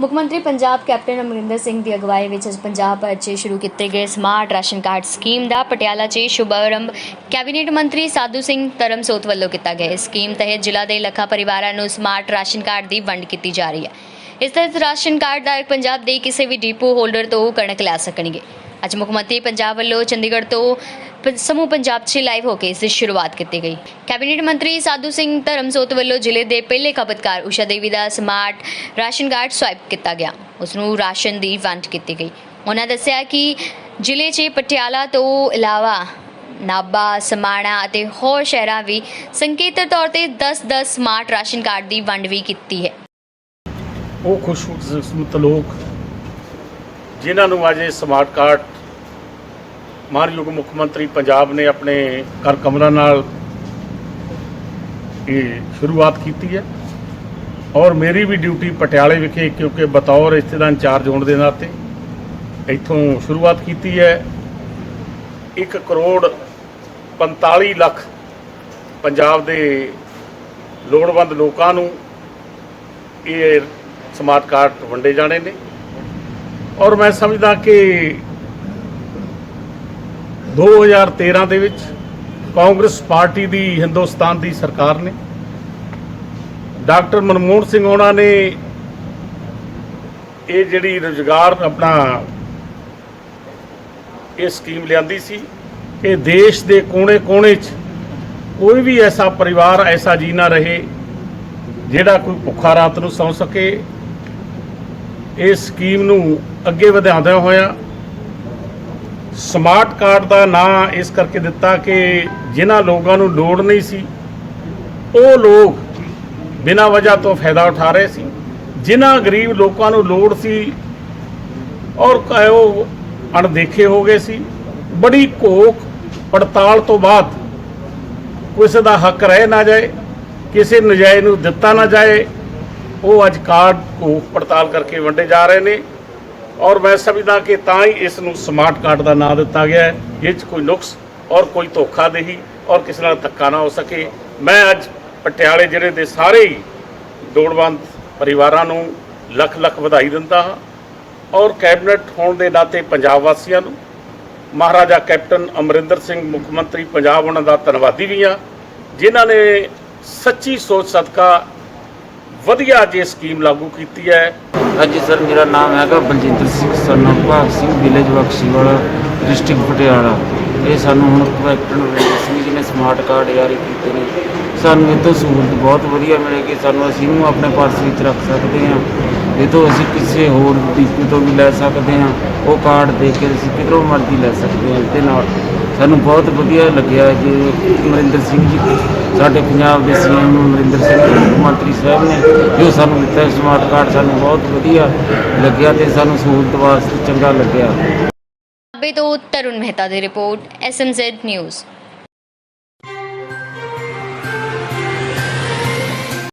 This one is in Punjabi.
ਮੁੱਖ ਮੰਤਰੀ ਪੰਜਾਬ ਕੈਪਟਨ ਅਮਰਿੰਦਰ ਸਿੰਘ ਦੀ ਅਗਵਾਈ ਵਿੱਚ ਅੱਜ ਪੰਜਾਬ ਭਰ 'ਚ ਸ਼ੁਰੂ ਕੀਤੇ ਗਏ। ਸਮਾਰਟ ਰਾਸ਼ਨ ਕਾਰਡ ਸਕੀਮ ਦਾ ਪਟਿਆਲਾ 'ਚ ਸ਼ੁਭਾਰੰਭ ਕੈਬਨਿਟ ਮੰਤਰੀ ਸਾਧੂ ਸਿੰਘ ਧਰਮਸੋਤ ਵੱਲੋਂ ਕੀਤਾ ਗਿਆ। ਇਸ ਸਕੀਮ ਤਹਿਤ ਜ਼ਿਲ੍ਹਾ ਦੇ ਲੱਖਾਂ ਪਰਿਵਾਰਾਂ ਨੂੰ ਸਮਾਰਟ ਰਾਸ਼ਨ ਕਾਰਡ ਦੀ ਵੰਡ ਕੀਤੀ ਜਾ ਰਹੀ ਹੈ। ਇਸ ਤਹਿਤ ਰਾਸ਼ਨ ਕਾਰਡ ਦਾ ਪੰਜਾਬ ਦੇ ਕਿਸੇ ਵੀ ਡਿਪੂ ਹੋਲਡਰ ਤੋਂ ਕਣਕ ਲੈ ਸਕਣਗੇ। ਅੱਜ ਮੁੱਖ ਮੰਤਰੀ ਪੰਜਾਬ ਵੱਲੋਂ ਚੰਡੀਗੜ੍ਹ ਤੋਂ ਸਮੂਹ ਪੰਜਾਬ 'ਚ ਲਾਈਵ ਹੋ ਕੇ ਇਸ ਦੀ ਸ਼ੁਰੂਆਤ ਕੀਤੀ ਗਈ। ਕੈਬਨਿਟ ਮੰਤਰੀ ਸਾਧੂ ਸਿੰਘ ਧਰਮਸੋਤ ਵੱਲੋਂ ਜ਼ਿਲ੍ਹੇ ਦੇ ਪਹਿਲੇ ਖਪਤਕਾਰ ਉਸ਼ਾ ਦੇਵੀ ਦਾ ਸਮਾਰਟ ਰਾਸ਼ਨ ਕਾਰਡ ਸਵਾਇਪ ਕੀਤਾ ਗਿਆ। ਉਸ ਨੂੰ ਰਾਸ਼ਨ ਦੀ ਵੰਡ ਕੀਤੀ ਗਈ। ਉਹਨਾਂ ਦੱਸਿਆ ਕਿ ਜ਼ਿਲ੍ਹੇ 'ਚ ਪਟਿਆਲਾ ਤੋਂ ਇਲਾਵਾ ਨਾਬਾ ਸਮਾਣਾ ਅਤੇ ਹੋਰ ਸ਼ਹਿਰਾਂ ਵੀ ਸੰਕੇਤਕ ਤੌਰ ਤੇ 10-10 ਸਮਾਰਟ ਰਾਸ਼ਨ ਕਾਰਡ ਦੀ ਵੰਡ ਵੀ ਕੀਤੀ ਹੈ। ਉਹ ਖੁਸ਼ਕਿਸਮਤ ਲੋਕ ਜਿਨ੍ਹਾਂ ਨੂੰ ਅੱਜ ਇਹ ਸਮਾਰਟ ਕਾਰਡ ਮਾਨਯੋਗ ਮੁੱਖ ਮੰਤਰੀ ਪੰਜਾਬ ਨੇ ਆਪਣੇ ਕਰ ਕਮਰਾਂ ਨਾਲ ਇਹ ਸ਼ੁਰੂਆਤ ਕੀਤੀ ਹੈ। ਔਰ ਮੇਰੀ ਵੀ ਡਿਊਟੀ ਪਟਿਆਲੇ ਵਿਖੇ ਕਿਉਂਕਿ ਬਤੌਰ ਰਿਸ਼ਤੇਦਾਰ ਇੰਚਾਰਜ ਹੋਣ ਦੇ ਨਾਤੇ ਇੱਥੋਂ ਸ਼ੁਰੂਆਤ ਕੀਤੀ ਹੈ। 1 ਕਰੋੜ 45 ਲੱਖ ਪੰਜਾਬ ਦੇ ਲੋੜਵੰਦ ਲੋਕਾਂ ਨੂੰ ਇਹ ਸਮਾਰਟ ਕਾਰਡ ਵੰਡੇ ਜਾਣੇ ਨੇ। ਔਰ ਮੈਂ ਸਮਝਦਾ ਕਿ 2013 ਦੇ ਵਿੱਚ ਕਾਂਗਰਸ ਪਾਰਟੀ ਦੀ ਹਿੰਦੁਸਤਾਨ ਦੀ ਸਰਕਾਰ ਨੇ। ਡਾਕਟਰ ਮਨਮੋਹਨ ਸਿੰਘ ਉਹਨਾਂ ਨੇ ਇਹ ਜਿਹੜੀ ਰੁਜ਼ਗਾਰ ਆਪਣਾ ਇਹ ਸਕੀਮ ਲਿਆਂਦੀ ਸੀ ਕਿ ਦੇਸ਼ ਦੇ ਕੋਨੇ-ਕੋਨੇ 'ਚ ਕੋਈ ਵੀ ਐਸਾ ਪਰਿਵਾਰ, ਐਸਾ ਜੀ ਨਾ ਰਹੇ ਜਿਹੜਾ ਕੋਈ ਭੁੱਖਾ ਰਾਤ ਨੂੰ ਸੌਂ ਸਕੇ। ਇਸ ਸਕੀਮ ਨੂੰ ਅੱਗੇ ਵਧਾਉਂਦਿਆਂ ਹੋਇਆ ਸਮਾਰਟ ਕਾਰਡ ਦਾ ਨਾਂ ਇਸ ਕਰਕੇ ਦਿੱਤਾ ਕਿ ਜਿਨ੍ਹਾਂ ਲੋਕਾਂ ਨੂੰ ਲੋੜ ਨਹੀਂ ਸੀ, ਉਹ ਲੋਕ ਬਿਨਾਂ ਵਜ੍ਹਾ ਤੋਂ ਫਾਇਦਾ ਉਠਾ ਰਹੇ ਸੀ। ਜਿਨ੍ਹਾਂ ਗਰੀਬ ਲੋਕਾਂ ਨੂੰ ਲੋੜ ਸੀ, ਔਰ ਉਹ ਅਣਦੇਖੇ ਹੋ ਗਏ ਸੀ, ਬੜੀ ਘੋਖ ਪੜਤਾਲ ਤੋਂ ਬਾਅਦ ਕਿਸੇ ਦਾ ਹੱਕ ਰਹਿ ਨਾ ਜਾਏ, ਕਿਸੇ ਨਜਾਇਜ਼ ਨੂੰ ਦਿੱਤਾ ਨਾ ਜਾਏ, ਉਹ ਅੱਜ ਕਾਰਡ ਘੋਖ ਪੜਤਾਲ ਕਰਕੇ ਵੰਡੇ ਜਾ ਰਹੇ ਨੇ। ਔਰ ਮੈਂ ਸਮਝਦਾ ਕਿ ਤਾਂ ਹੀ ਇਸ ਨੂੰ ਸਮਾਰਟ ਕਾਰਡ ਦਾ ਨਾਮ ਦਿੱਤਾ ਗਿਆ ਹੈ। ਇਹ 'ਚ ਕੋਈ ਨੁਕਸ ਔਰ ਕੋਈ ਧੋਖਾਦੇਹੀ ਔਰ ਕਿਸੇ ਨਾਲ ਧੱਕਾ ਨਾ ਹੋ ਸਕੇ। ਮੈਂ ਅੱਜ ਪਟਿਆਲੇ ਜ਼ਿਲ੍ਹੇ ਦੇ ਸਾਰੇ ਹੀ ਲੋੜਵੰਦ ਪਰਿਵਾਰਾਂ ਨੂੰ ਲੱਖ ਲੱਖ ਵਧਾਈ ਦਿੰਦਾ ਹਾਂ ਔਰ ਕੈਬਨਿਟ ਹੋਣ ਦੇ ਨਾਤੇ ਪੰਜਾਬ ਵਾਸੀਆਂ ਨੂੰ, ਮਹਾਰਾਜਾ ਕੈਪਟਨ ਅਮਰਿੰਦਰ ਸਿੰਘ, ਮੁੱਖ ਮੰਤਰੀ ਪੰਜਾਬ ਉਹਨਾਂ ਦਾ ਧੰਨਵਾਦੀ ਵੀ ਹਾਂ, ਜਿਨ੍ਹਾਂ ਨੇ ਸੱਚੀ ਸੋਚ ਸਦਕਾ ਵਧੀਆ ਅੱਜ ਇਹ ਸਕੀਮ ਲਾਗੂ ਕੀਤੀ ਹੈ। ਹਾਂਜੀ ਸਰ, ਮੇਰਾ ਨਾਮ ਹੈਗਾ ਬਲਜਿੰਦਰ ਸਿੰਘ ਸਰਨ ਭਾਗ ਸਿੰਘ ਵਿਲੇਜ ਬਖਸ਼ੀਵਾਲਾ ਡਿਸਟ੍ਰਿਕਟ ਪਟਿਆਲਾ। ਇਹ ਸਾਨੂੰ ਹੁਣ ਕੈਪਟਨ ਅਮਰਿੰਦਰ ਸਿੰਘ ਜੀ ਨੇ ਸਮਾਰਟ ਕਾਰਡ ਜਾਰੀ ਕੀਤੇ ਨੇ। ਸਾਨੂੰ ਇਹ ਤੋਂ ਸਹੂਲਤ ਬਹੁਤ ਵਧੀਆ ਮਿਲੇਗੀ ਸਾਨੂੰ ਅਸੀਂ ਇਹਨੂੰ ਆਪਣੇ ਪਰਸ ਵਿੱਚ ਰੱਖ ਸਕਦੇ ਹਾਂ। ਇਹ ਤੋਂ ਅਸੀਂ ਕਿਸੇ ਹੋਰ ਡੀਪੂ ਤੋਂ ਵੀ ਲੈ ਸਕਦੇ ਹਾਂ। ਉਹ ਕਾਰਡ ਦੇ ਕੇ ਅਸੀਂ ਕਿਧਰੋਂ ਮਰਜ਼ੀ ਲੈ ਸਕਦੇ ਹਾਂ, ਇਹਦੇ ਨਾਲ। ਸਾਨੂੰ ਬਹੁਤ ਵਧੀਆ ਲੱਗਿਆ ਜੀ। ਅਮਰਿੰਦਰ ਸਿੰਘ ਜੀ, ਸਾਡੇ ਪੰਜਾਬ ਦੇ ਸੀਐਮ ਅਮਰਿੰਦਰ ਸਿੰਘ ਮੁੱਖ ਮੰਤਰੀ ਸਾਹਿਬ ਨੇ ਜੋ ਸਾਨੂੰ ਦਿੱਤਾ ਸਮਾਰਟ ਕਾਰਡ ਸਾਨੂੰ ਬਹੁਤ ਵਧੀਆ ਲੱਗਿਆ ਤੇ ਸਾਨੂੰ ਸਹੂਲਤ ਵਾਸਤੇ ਚੰਗਾ ਲੱਗਿਆ। ਨਾਭੇ ਤੋਂ ਤਰੁਣ ਮਹਿਤਾ ਦੀ ਰਿਪੋਰਟ ਐਸਐਮਜ਼ੈਡ ਨਿਊਜ਼